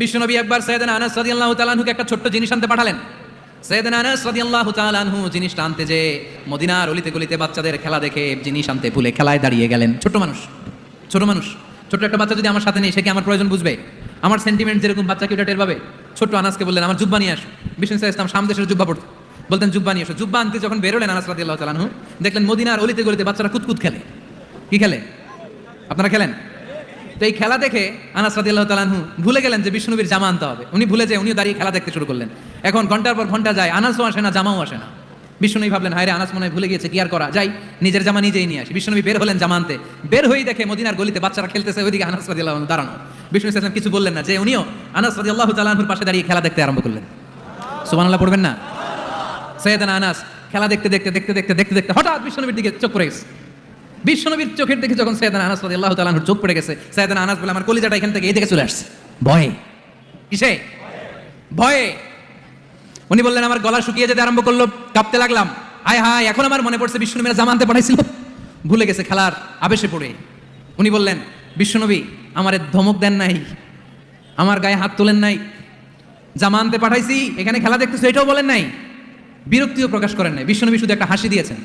বিশ্বনবী একবার সৈয়দানা আনাস রাদিয়াল্লাহু তাআলাহুকে একটা ছোট্ট জিনিস আনতে পাঠালেন। সৈয়দানা আনাস রাদিয়াল্লাহু তাআলাহু জিনিসটা আনতে যে মদিনার অলিতে গলিতে বাচ্চাদের খেলা দেখে জিনিস আনতে ভুলে খেলায় দাঁড়িয়ে গেলেন। ছোট মানুষ ছোট মানুষ ছোট একটা বাচ্চা যদি আমার সাথে নেই, সে কি আমার প্রয়োজন বুঝবে? আমার সেন্টিমেন্ট যেরকম বাচ্চা কি ওটা টের পাবে? ছোট্ট আনাসকে বললেন, আমার জুব্বা নিয়ে আসো। বিষ্ণু সাহা ইসলাম সামদেশের জুব্বা পড়তো। বলতেন, জুব্বা নিয়ে এসো। জুব্বা আনতে যখন বেরোলেন আনাস রাদিয়াল্লাহু তাআলাহু দেখলেন মদিনার অলিতে গলিতে বাচ্চারা কুতকুত খেলে। কি খেলে? আপনারা খেলেন? তো এই খেলা দেখে আনাস রাদিয়াল্লাহু তাআলাহু ভুলে গেলেন যে বিষ্ণুবীর জামা আনতে হবে। উনি ভুলে যায় উনিও দাঁড়িয়ে খেলা দেখতে শুরু করলেন। এখন ঘণ্টার পর ঘণ্টা যায়, আনাসও আসে না, জামাও আসে না। বিষ্ণুবী ভাবলেন হায় রে আনাস মনে ভুলে গিয়েছে, কি আর করা? যাই, নিজের জামা নিজেই নিয়ে আসি। বিষ্ণুবী বের হলেন জামা আনতে। বের হয়েই দেখে মদিনার গলিতে বাচ্চারা খেলতেছে, ওইদিকে আনাস রাদিয়াল্লাহু আনহু দাঁড়ানো। বিষ্ণু ইসলাম কিছু বললেন না, যে উনিও আনাস রাদিয়াল্লাহু তাআলাহুর পাশে দাঁড়িয়ে খেলা দেখতে আরম্ভ করলেন। সুবহানাল্লাহ, পড়বেন না? সৈয়দানা আনাস খেলা দেখতে দেখতে দেখতে দেখতে দেখতে দেখতে হঠাৎ বিষ্ণুবীর দিকে চোখ গেছে। বিশ্বনবীর চোখের দিকে যখন সৈয়দানা আনাস রাদিয়াল্লাহু তাআলার চোখ পড়ে গেছে সৈয়দানা আনাস বলে, আমার কলিজাটা এখান থেকে এই দিকে চলে আসছে। ভয়ে। কিসে? ভয়ে। উনি বললেন, আমার গলা শুকিয়ে যেতে আরম্ভ করল, কাঁপতে লাগলাম। আয় হায়, এখন আমার মনে পড়ছে বিষ্ণুনবীরা জামানতে পাঠাইছিল। ভুলে গেছে খেলার আবেশে পড়ে। উনি বললেন, বিশ্বনবী, আমারে ধমক দেন নাই, আমার গায়ে হাত তোলেন নাই জামানতে পাঠাইছি, এখানে খেলা দেখতেছো, এটাও বলেন নাই। বিরক্তিও প্রকাশ করেন নাই। বিশ্বনবী শুধু একটা হাসি দিয়েছেন।